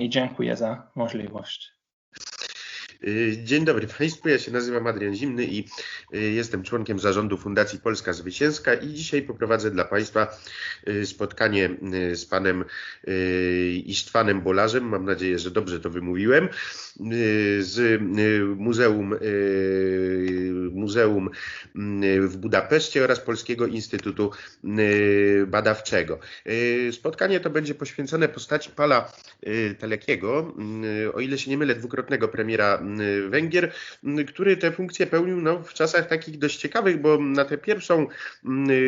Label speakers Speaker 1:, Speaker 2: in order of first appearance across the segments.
Speaker 1: i dziękuję za możliwość.
Speaker 2: Y, dzień dobry Państwu, ja się nazywam Adrian Zimny i y, jestem członkiem zarządu Fundacji Polska Zwycięska i dzisiaj poprowadzę dla Państwa y, spotkanie z panem Isztwanem Bolarzem, mam nadzieję, że dobrze to wymówiłem, z Muzeum, Muzeum w Budapeszcie oraz Polskiego Instytutu Badawczego. Spotkanie to będzie poświęcone postaci Pala Telekiego, o ile się nie mylę, dwukrotnego premiera Węgier, który tę funkcję pełnił no, w czasach takich dość ciekawych, bo na tę pierwszą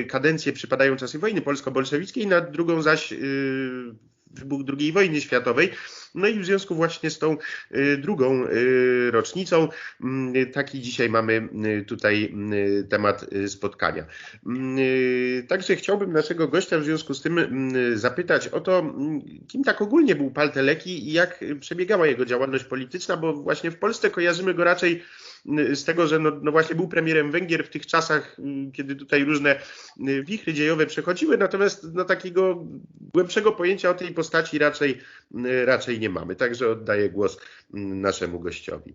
Speaker 2: kadencję przypadają czasy wojny polsko-bolszewickiej, na drugą zaś y, wybuch II wojny światowej. No i w związku właśnie z tą y, drugą y, rocznicą mm, taki dzisiaj mamy y, tutaj temat spotkania. Mm, także chciałbym naszego gościa w związku z tym mm, zapytać o to, kim tak ogólnie był Palteleki i jak przebiegała jego działalność polityczna, bo właśnie w Polsce kojarzymy go raczej z tego, że no, no, właśnie był premierem Węgier w tych czasach, kiedy tutaj różne wichry dziejowe przechodziły, natomiast no, takiego głębszego pojęcia o tej postaci raczej, raczej nie mamy. Także oddaję głos naszemu gościowi.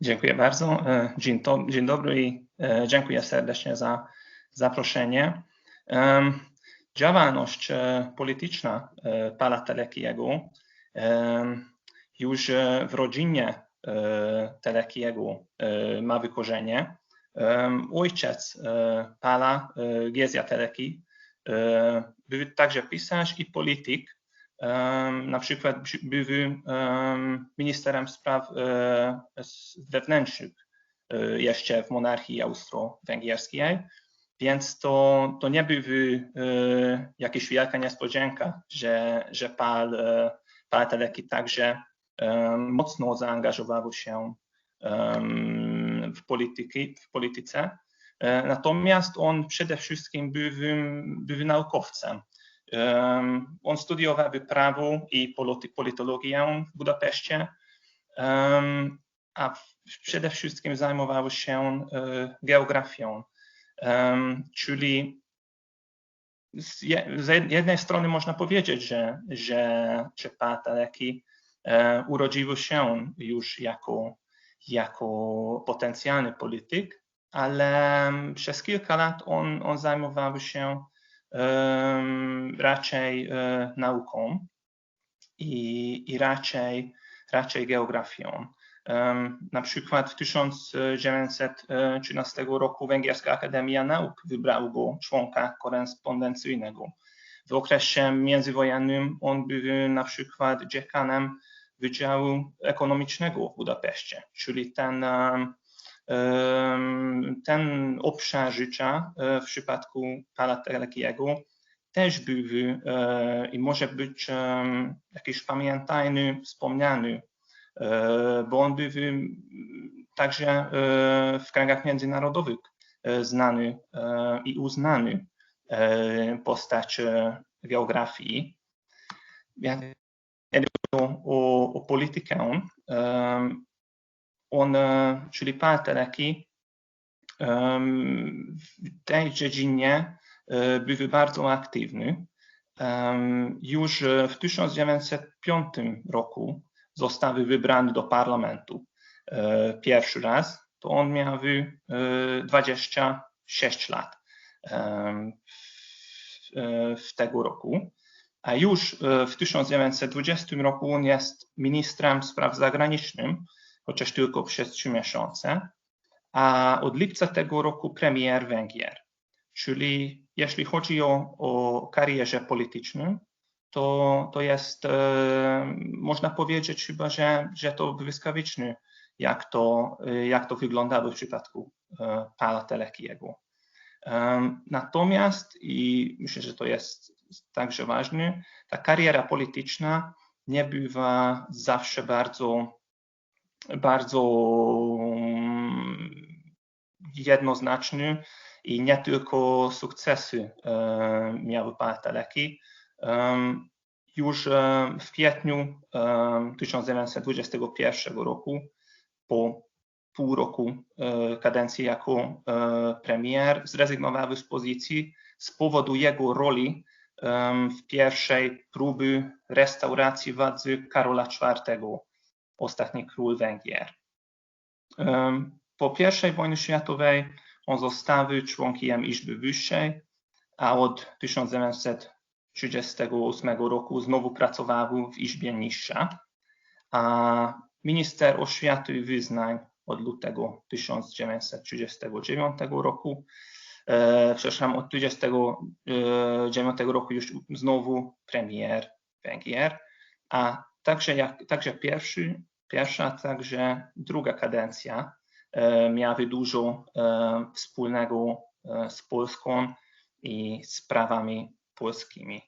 Speaker 1: Dziękuję bardzo. E, dzień, to, dzień dobry i e, dziękuję serdecznie za zaproszenie. Działalność e, polityczna pana Telekiego już w rodzinie Telekiego ma wykorzenie. Ojciec pana Gezia Teleki był także pisarz i polityk, na przykład były ministerem spraw e, wewnętrznych e, jeszcze w monarchii austro-węgierskiej, więc to, to nie były e, jakieś wielka niespodzianka, że, że Pal, Pal Teleki także mocno zaangażował się w, polityki, w polityce. Natomiast on przede wszystkim był, naukowcem. On studiował prawo i politologię w Budapeszcie, a przede wszystkim zajmował się e, geografią, czyli z jednej strony można powiedzieć, że, że, że Pataleki e, urodził się już jako, jako potencjalny polityk, ale przez kilka lat on, on zajmował się raczej e, nauką i, i raczej, raczej geografią. Na przykład w 1913 roku Węgierska Akademia Nauk wybrał go członka korespondencyjnego. W okresie międzywojennym on był na przykład dziekanem Wydziału Ekonomicznego w Budapeszcie, czyli ten ten obszar życia e, w przypadku pana Telekiego też był e, i może być jakiś pamiętajny, wspomniany, e, bo on był także w kręgach międzynarodowych znany i uznany postać geografii. O, o politykę, on, czyli Paltereki, w tej dziedzinie e, był bardzo aktywny. Już w 1905 roku został wybrany do parlamentu e, pierwszy raz, to on miał 26 e, lat w tego roku. A już w 1920 roku on jest ministrem spraw zagranicznych chociaż tylko przez trzy miesiące, a od lipca tego roku premier Węgier. Czyli jeśli chodzi o, o karierę polityczną, to, to jest, e, można powiedzieć chyba, że, że to błyskawiczne, jak to, e, jak to wyglądało w przypadku e, pana Telekiego. E, natomiast, i myślę, że to jest także ważne, ta kariera polityczna nie bywa zawsze bardzo bardzo mm, jednoznaczny i nie tylko sukcesy e, miały Partaleki. Już e, w kwietniu 1921 roku, po pół roku e, kadencji jako premier, zrezygnował z pozycji z powodu jego roli w pierwszej próby restauracji władzy Karola IV, ostatni król Węgier. Po I wojnie światowej on został członkiem Izby Wyższej, a od 1938 roku znowu pracował w Izbie Niższa, a minister oświaty i wyznań od lutego 1939 roku E, przepraszam, od 29 roku już znowu premier Węgier, a także, jak, także pierwszy, pierwsza, także druga kadencja e, miały dużo e, wspólnego z Polską i sprawami polskimi.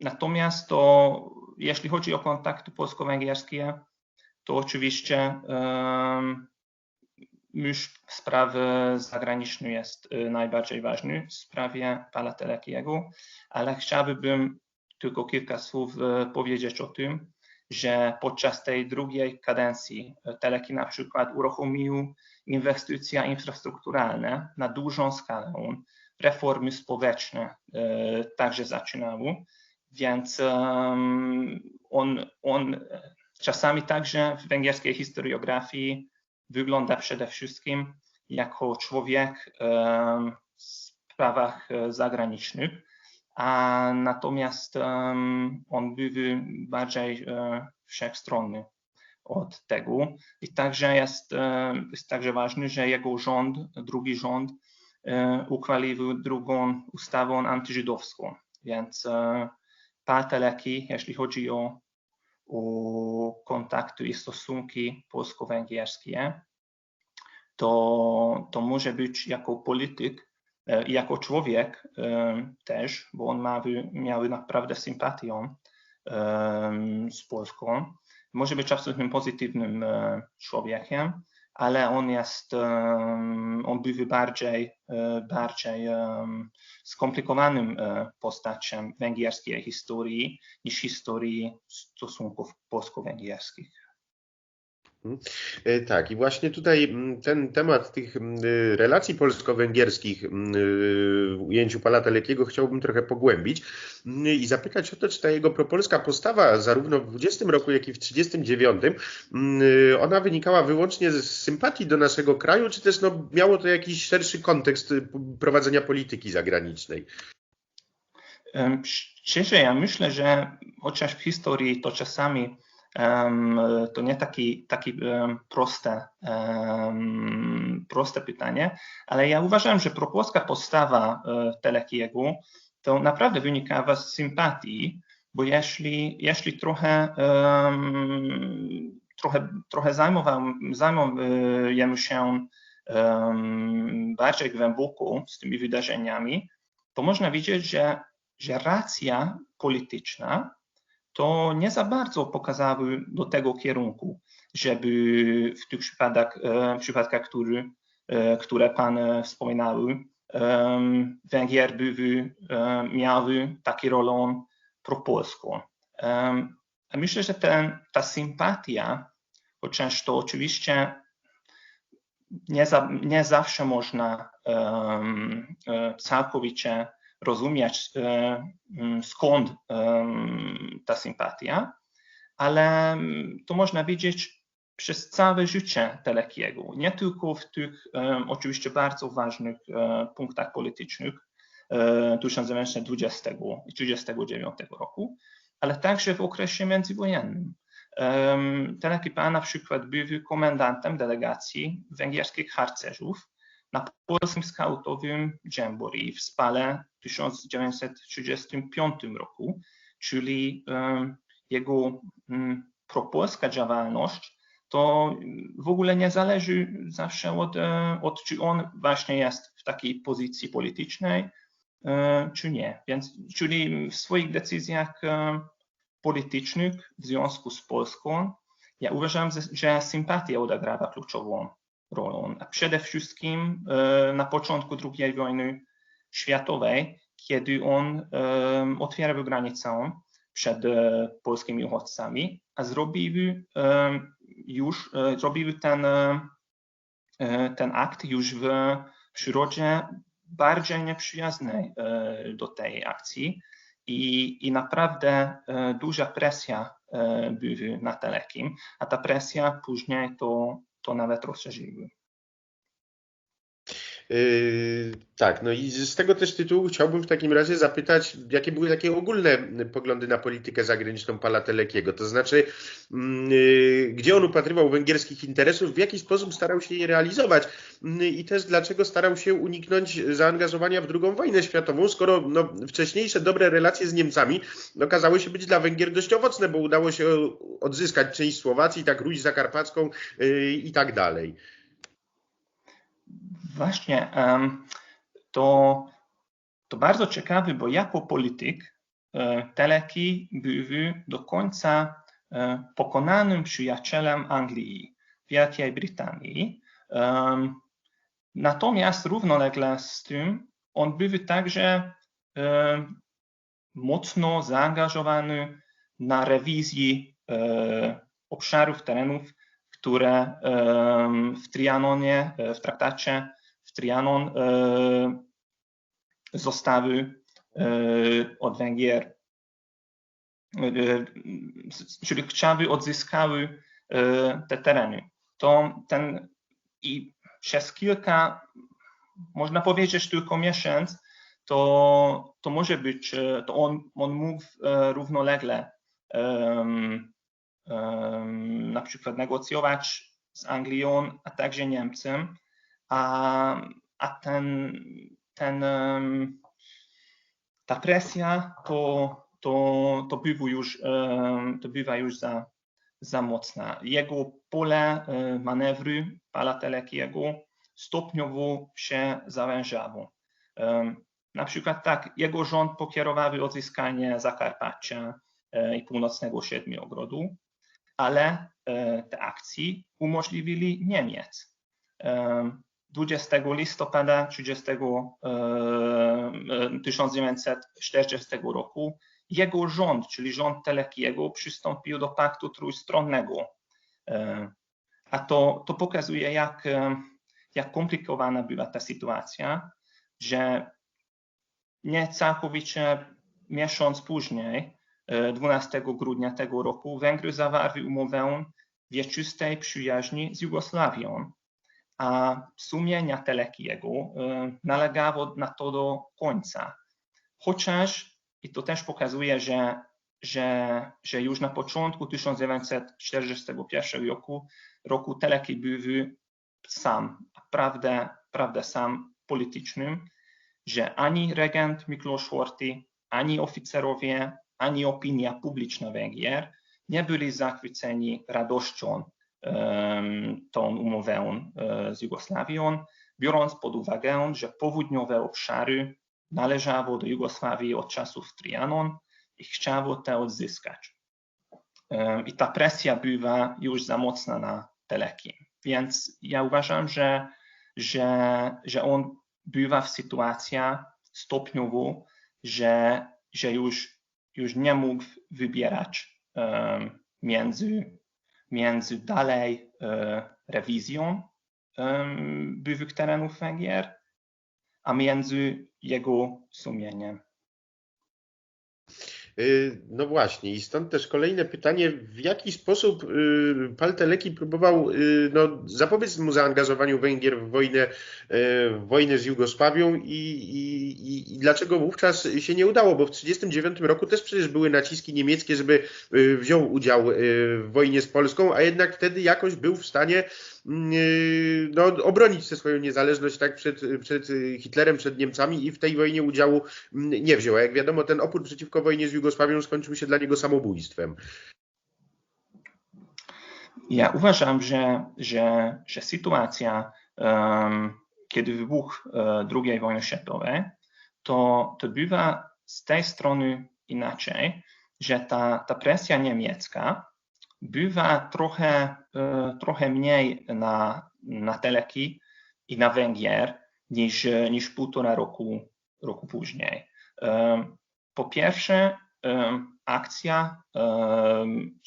Speaker 1: Natomiast to, jeśli chodzi o kontakty polsko-węgierskie, to oczywiście już sprawy zagraniczne jest najbardziej ważny w sprawie pana Telekiego, ale chciałbym tylko kilka słów y, powiedzieć o tym, że podczas tej drugiej kadencji y, Teleki na przykład uruchomił inwestycje infrastrukturalne na dużą skalę. Reformy społeczne także zaczynały, więc on, on czasami także w węgierskiej historiografii wygląda przede wszystkim jako człowiek w sprawach e, zagranicznych, a natomiast on był bardziej e, wszechstronny od tego. I także jest, e, jest także ważne, że jego rząd, drugi rząd, uchwalił drugą ustawę antyżydowską. Więc Teleki, jeśli chodzi o o kontaktu i stosunki polsko-węgierskie, to, to może być jako polityk e, jako człowiek e, też, bo on ma, miał naprawdę sympatię z Polską. Może być absolutnym pozytywnym e, człowiekiem, ale on jest, on był bardziej, bardziej skomplikowanym postacią węgierskiej historii niż historii stosunków polsko-węgierskich.
Speaker 2: Mhm. E, tak, i właśnie tutaj mm, ten temat tych mm, y, relacji polsko-węgierskich mm, y, w ujęciu pana Telekiego chciałbym trochę pogłębić i zapytać o to, czy ta jego propolska postawa zarówno w 20 roku, jak i w 39, y, ona wynikała wyłącznie z sympatii do naszego kraju, czy też no, miało to jakiś szerszy kontekst prowadzenia polityki zagranicznej?
Speaker 1: Szczerze, ja myślę, że chociaż w historii to czasami to nie taki, taki proste, proste pytanie, ale ja uważam, że propolska postawa e, Telekiego to naprawdę wynikała z sympatii, bo jeśli, jeśli trochę, trochę, trochę zajmujemy się bardziej głęboko z tymi wydarzeniami, to można widzieć, że, że racja polityczna to nie za bardzo pokazały do tego kierunku, żeby w tych przypadkach, e, przypadkach który, e, które Pan e, wspominały, Węgier były, miały taką rolę propolską. Myślę, że ten, ta sympatia, chociaż to oczywiście nie, za, nie zawsze można całkowicie rozumieć, e, mm, skąd ta sympatia, ale mm, to można widzieć przez całe życie Telekiego, nie tylko w tych oczywiście bardzo ważnych e, punktach politycznych 1920 i 1939 roku, ale także w okresie międzywojennym. Teleki na przykład był komendantem delegacji węgierskich harcerzów na polskim skautowym Jamboree w Spale w 1935 roku, czyli jego mm, propolska działalność to w ogóle nie zależy zawsze od, e, od czy on właśnie jest w takiej pozycji politycznej, e, czy nie. Więc, czyli w swoich decyzjach e, politycznych w związku z Polską, ja uważam, że sympatia odegrała kluczową rolą. Przede wszystkim e, na początku II wojny światowej, kiedy on e, otwierał granicę przed e, polskimi uchodźcami, a zrobił już zrobił ten, ten akt już w przyrodzie bardziej nieprzyjazne do tej akcji i, i naprawdę duża presja była na Telekim, a ta presja później to, to nawet rozszerzyły.
Speaker 2: Yy, tak, no i z tego też tytułu chciałbym w takim razie zapytać, jakie były takie ogólne poglądy na politykę zagraniczną Pala Telekiego, to znaczy, yy, gdzie on upatrywał węgierskich interesów, w jaki sposób starał się je realizować yy, i też dlaczego starał się uniknąć zaangażowania w II wojnę światową, skoro no, wcześniejsze dobre relacje z Niemcami okazały się być dla Węgier dość owocne, bo udało się odzyskać część Słowacji, tak Ruś Zakarpacką i tak dalej.
Speaker 1: Właśnie, to, to bardzo ciekawe, bo jako polityk e, Teleki był do końca e, pokonanym przyjacielem Anglii, Wielkiej Brytanii. Natomiast równolegle z tym on był także mocno zaangażowany na rewizji e, obszarów, terenów, które w Trianonie, w traktacie w Trianon e, zostały e, od Węgier, e, czyli chciały, odzyskały te tereny. To ten i przez kilka, można powiedzieć tylko miesięcy, to, to może być, to on, on mógł równolegle na przykład negocjować z Anglią, a także Niemcem, a, a ten, ten, ta presja to, to, to, bywa już, to bywa już za, za mocna. Jego pole e, manewru Pala Telekiego stopniowo się zawężało. Na przykład tak, jego rząd pokierował odzyskanie Zakarpacia e, i północnego Siedmiogrodu, ale e, te akcje umożliwili Niemiec. 20 listopada 30, 1940 e, roku jego rząd, czyli rząd Telekiego, przystąpił do paktu trójstronnego. E, a to, to pokazuje, jak, e, jak komplikowana była ta sytuacja, że nie całkowicie miesiąc później, 12 grudnia tego roku, Węgry zawarły umowę wieczystej przyjaźni z Jugosławią a sumienia Telekiego y, nalegało na to do końca. Chociaż, i to też pokazuje, że, że, że już na początku 1941 roku, roku Teleki był sam, naprawdę, prawda sam politycznym, że ani regent Miklos Horthy, ani oficerowie, ani opinia publiczna Węgier nie byli zachwyceni radością tą umowę z Jugosławią, biorąc pod uwagę, że południowe obszary należały do Jugosławii od czasów Trianon i chciało te odzyskać. I ta presja bywa już za mocna na Teleki. Więc ja uważam, że, że, że on bywa w sytuacji stopniowo, że, że już, już nie mógł wybierać między między dalej e, rewizją byłych terenów Węgier, a między jego sumieniem.
Speaker 2: Y, no właśnie, i stąd też kolejne pytanie, w jaki sposób y, Palteleki próbował y, no, zapobiec mu zaangażowaniu Węgier w wojnę, w wojnę z Jugosławią i, i, i dlaczego wówczas się nie udało, bo w 1939 roku też przecież były naciski niemieckie, żeby wziął udział w wojnie z Polską, a jednak wtedy jakoś był w stanie no, obronić tę swoją niezależność tak przed, przed Hitlerem, przed Niemcami i w tej wojnie udziału nie wziął. A jak wiadomo, ten opór przeciwko wojnie z Jugosławią skończył się dla niego samobójstwem.
Speaker 1: Ja uważam, że, że, że sytuacja, um, kiedy wybuchł um, II wojny światowej, to, to bywa z tej strony inaczej, że ta, ta presja niemiecka bywa trochę, um, trochę mniej na, na Teleki i na Węgier niż, niż półtora roku, roku później. Po pierwsze, akcja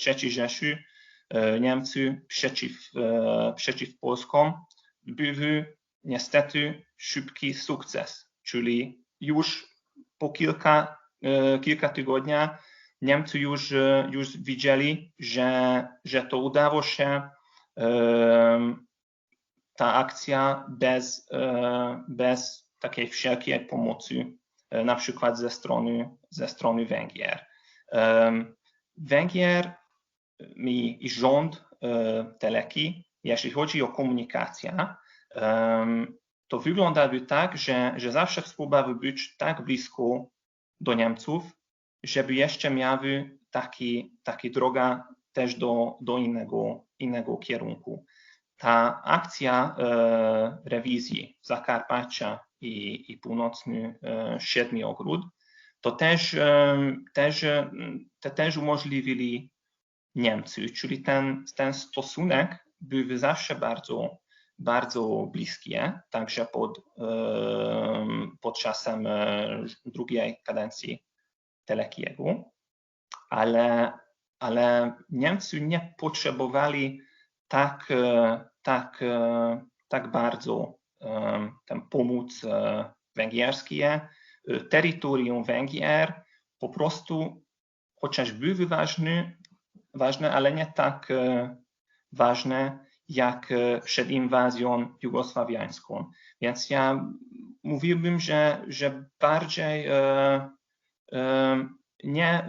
Speaker 1: III Rzeszy, e, Niemcy przeciw, e, przeciw Polskom były niestety szybki sukces. czyli już po kilka, kilka tygodni Niemcy już, już widzieli, że, że to udało się ta akcja bez, bez takiej wszelkiej pomocy, na przykład ze strony, ze strony Węgier. Węgier i rząd Teleki, jeśli chodzi o komunikację, to wyglądały tak, że, że zawsze spróbowały być tak blisko do Niemców, żeby jeszcze miały taki, taki droga też do, do innego, innego kierunku. Ta akcja e, rewizji Zakarpacia i, i północny e, Siedmiogród to też, e, też, te też umożliwili Niemcy, czyli ten, ten stosunek był zawsze bardzo, bardzo bliskie, także pod, pod czasem drugiej kadencji Telekiego, ale, ale Niemcy nie potrzebowali tak, tak, tak bardzo tam pomóc węgierskie. Terytorium Węgier po prostu, chociaż były ważne, ważne ale nie tak ważne jak e, przed inwazją jugosławiańską. Więc ja mówiłbym, że, że bardziej e, e, nie e,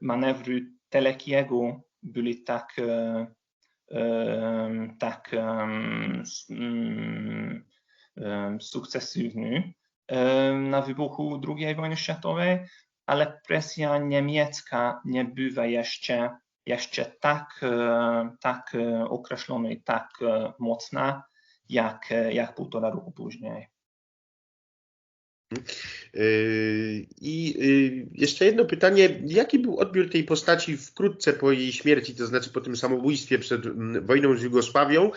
Speaker 1: manewry Telekiego byli tak, e, tak mm, sukcesywne na wybuchu II wojny światowej, ale presja niemiecka nie bywa jeszcze jeszcze tak, e, tak e, określona i tak e, mocna, jak, jak półtora roku później.
Speaker 2: I jeszcze jedno pytanie. Jaki był odbiór tej postaci wkrótce po jej śmierci, to znaczy po tym samobójstwie przed wojną z Jugosławią,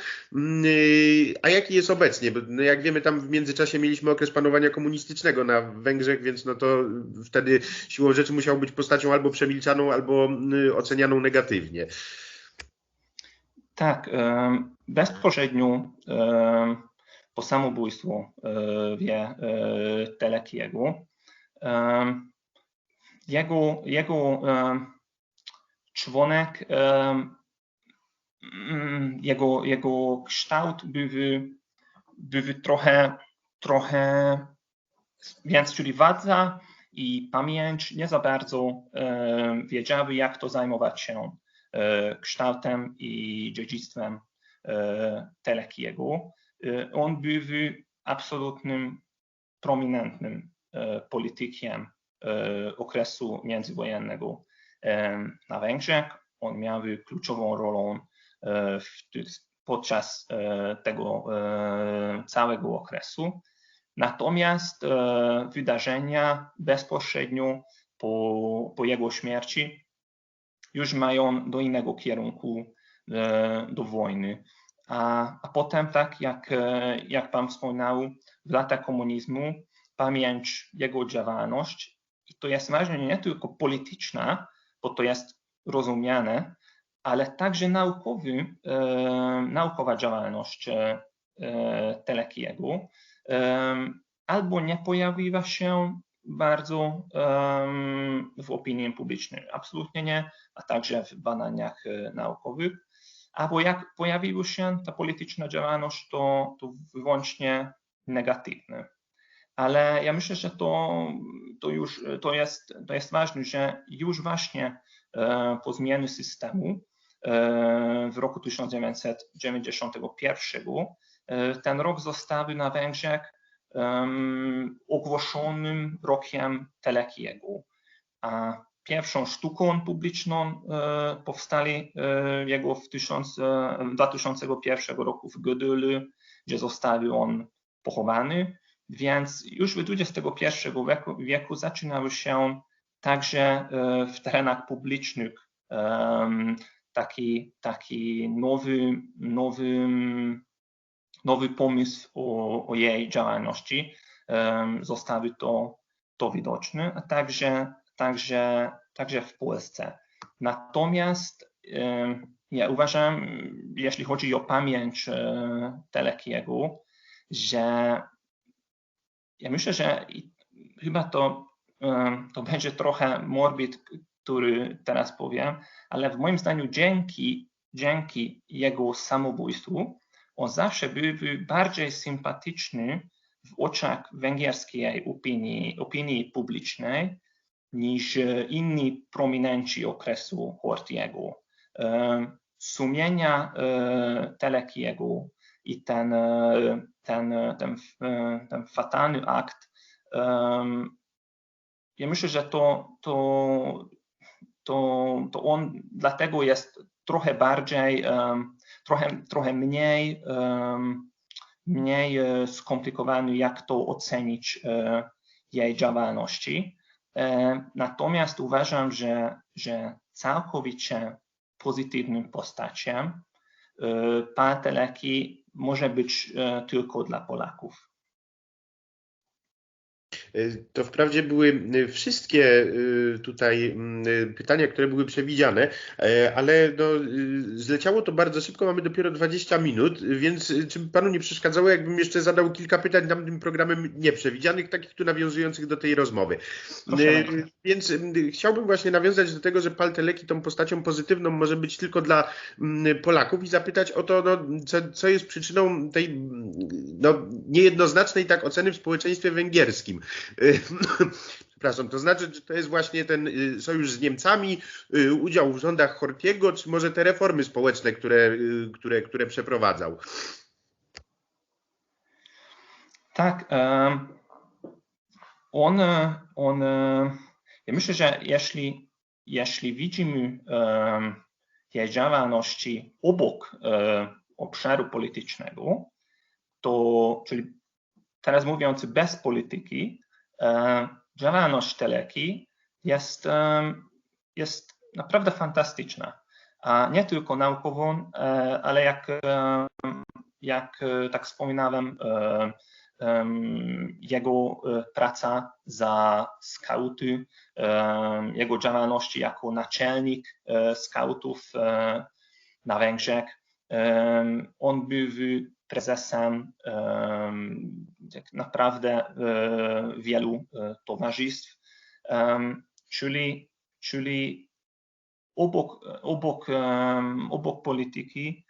Speaker 2: a jaki jest obecnie? Bo no jak wiemy, tam w międzyczasie mieliśmy okres panowania komunistycznego na Węgrzech, więc no to wtedy siłą rzeczy musiał być postacią albo przemilczaną, albo ocenianą negatywnie.
Speaker 1: Tak, bezpośrednio po samobójstwu e, wie e, Telekiego. E, jego, jego członek, mm, jego, jego kształt były, były trochę, trochę, więc czyli wadza i pamięć nie za bardzo wiedziały, jak to zajmować się kształtem i dziedzictwem Telekiego. Y, on był absolutnym, prominentnym y, politykiem y, okresu międzywojennego na Węgrzech. On miał kluczową rolę podczas tego całego okresu. Natomiast wydarzenia bezpośrednio po, po jego śmierci już mają do innego kierunku do wojny. A, a potem, tak jak, e, jak Pan wspomniał, w latach komunizmu pamięć jego działalność, i to jest ważne nie tylko polityczna, bo to jest rozumiane, ale także naukowy, e, naukowa działalność e, e Telekiego. E, albo nie pojawiła się bardzo w opinii publicznej, absolutnie nie, a także w badaniach e, naukowych jak pojawiła się ta polityczna działalność, to, to wyłącznie negatywne. Ale ja myślę, że to, to już to jest, to jest ważne, że już właśnie e, po zmianie systemu e, w roku 1991 e, ten rok został na Węgrzech ogłoszonym rokiem Telekiego. A pierwszą sztuką publiczną e, powstali e, jego w 2001 e, roku w Gödöllü, gdzie został on pochowany, więc już w XXI wieku, wieku zaczynały się także w terenach publicznych taki, taki nowy, nowy, nowy pomysł o, o jej działalności. Zostały to, to widoczne, a także także, także w Polsce. Natomiast ja uważam, jeśli chodzi o pamięć e, Telekiego, że ja myślę, że chyba to, to będzie trochę morbid, który teraz powiem, ale w moim zdaniu dzięki, dzięki jego samobójstwu on zawsze był bardziej sympatyczny w oczach węgierskiej opinii, opinii publicznej niż inni prominenci okresu Hortiego. Sumienia Telekiego i ten, ten, ten, ten fatalny akt, ja myślę, że to, to, to, to on dlatego jest trochę bardziej, trochę, trochę mniej, mniej e, skomplikowany, jak to ocenić e, jej działalności. E, natomiast uważam, że, że całkowicie pozytywnym postacią pan Teleki może być tylko dla Polaków.
Speaker 2: To wprawdzie były y, wszystkie y, tutaj mm, pytania, które były przewidziane, ale no, y, zleciało to bardzo szybko, mamy dopiero 20 minut, więc czy panu nie przeszkadzało, jakbym jeszcze zadał kilka pytań tamtym programem nieprzewidzianych, takich tu nawiązujących do tej rozmowy. Proszę więc chciałbym właśnie nawiązać do tego, że Palteleki tą postacią pozytywną może być tylko dla Polaków i zapytać o to, no, co, co jest przyczyną tej no, niejednoznacznej tak oceny w społeczeństwie węgierskim. Przepraszam, to znaczy, czy to jest właśnie ten y, sojusz z Niemcami, y, udział w rządach Hortiego, czy może te reformy społeczne, które, y, które, które przeprowadzał?
Speaker 1: Tak. On, on, ja myślę, że jeśli, jeśli widzimy jej działalności obok obszaru politycznego, to, czyli teraz mówiąc bez polityki, działalność Teleki jest, e, jest naprawdę fantastyczna. A nie tylko naukową, e, ale jak, jak tak wspominałem, jego praca za skauty, jego działalności jako naczelnik skautów na Węgrzech. On był prezesem tak naprawdę e, wielu e, towarzystw, czyli, czyli obok, obok, obok polityki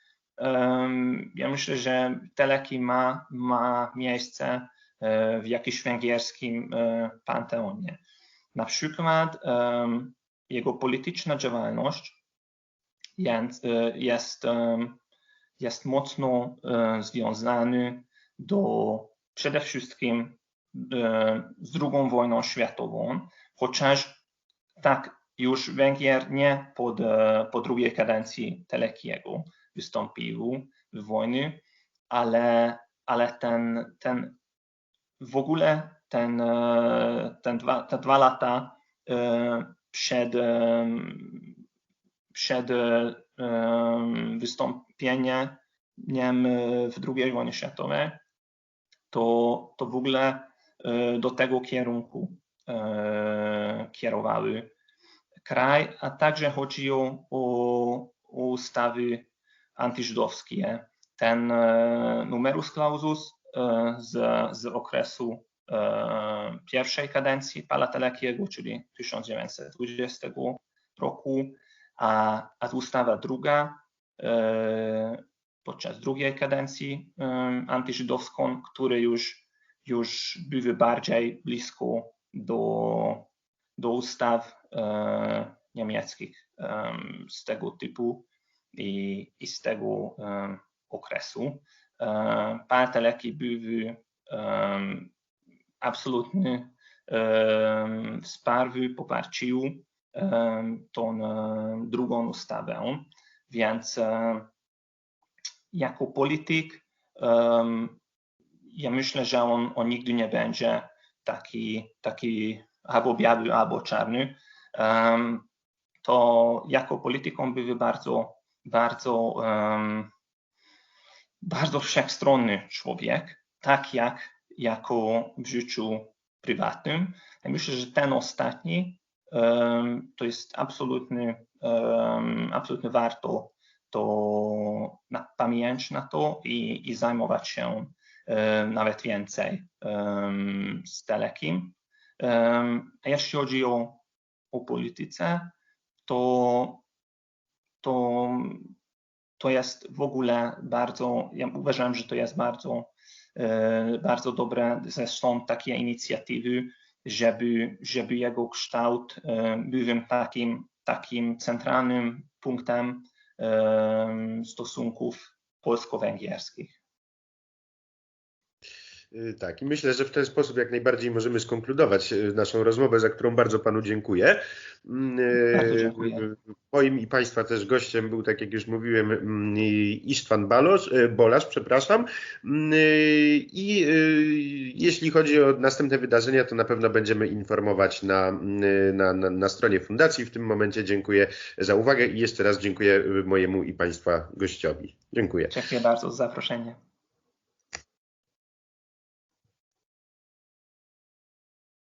Speaker 1: ja myślę, że Teleki ma, ma miejsce e, w jakimś węgierskim panteonie. Na przykład jego polityczna działalność jest, jest jest mocno związany do przede wszystkim e, z II wojną światową, chociaż tak już Węgier nie pod, e, po drugiej kadencji Telekiego wystąpił w wojny, ale, ale ten, ten w ogóle ten, ten dwa, te dwa lata przed, przed wystąpieniem w II wojnie światowej, to, to w ogóle e, do tego kierunku e, kierowały kraj, a także chodzi o, o ustawy antyżydowskie. Ten e, numerus clausus z, z okresu pierwszej kadencji Palatelekiego, czyli 1920 roku, a, a ustawa druga podczas drugiej kadencji antyżydowską, które już, już były bardziej blisko do, do ustaw e, niemieckich z tego typu i, i z tego okresu. E, Parteleki były absolutnie wsparły, poparciu tą drugą ustawę, więc jako polityk ja myślę, że on, on nigdy nie będzie taki, taki albo biały, albo czarny. To jako polityką były bardzo, bardzo, bardzo wszechstronny człowiek, tak jak jako w życiu prywatnym. Ja myślę, że ten ostatni to jest absolutnie, absolutnie warto to pamięć na to i, i zajmować się nawet więcej z Telekim. A jeśli chodzi o, o polityce, to, to, to jest w ogóle bardzo, ja uważam, że to jest bardzo, bardzo dobre, zresztą takie inicjatywy, żeby, żeby jego kształt był takim, takim centralnym punktem stosunków polsko-węgierskich.
Speaker 2: Y, tak, i myślę, że w ten sposób jak najbardziej możemy skonkludować y, naszą rozmowę, za którą bardzo panu dziękuję.
Speaker 1: Mm, y, bardzo dziękuję.
Speaker 2: Moim i Państwa też gościem był, tak jak już mówiłem, mm, Istvan Balos, Bolasz, przepraszam. Mm, I jeśli chodzi o następne wydarzenia, to na pewno będziemy informować na, na, na, na stronie fundacji. W tym momencie dziękuję za uwagę i jeszcze raz dziękuję mojemu i Państwa gościowi. Dziękuję.
Speaker 1: Dziękuję bardzo za zaproszenie.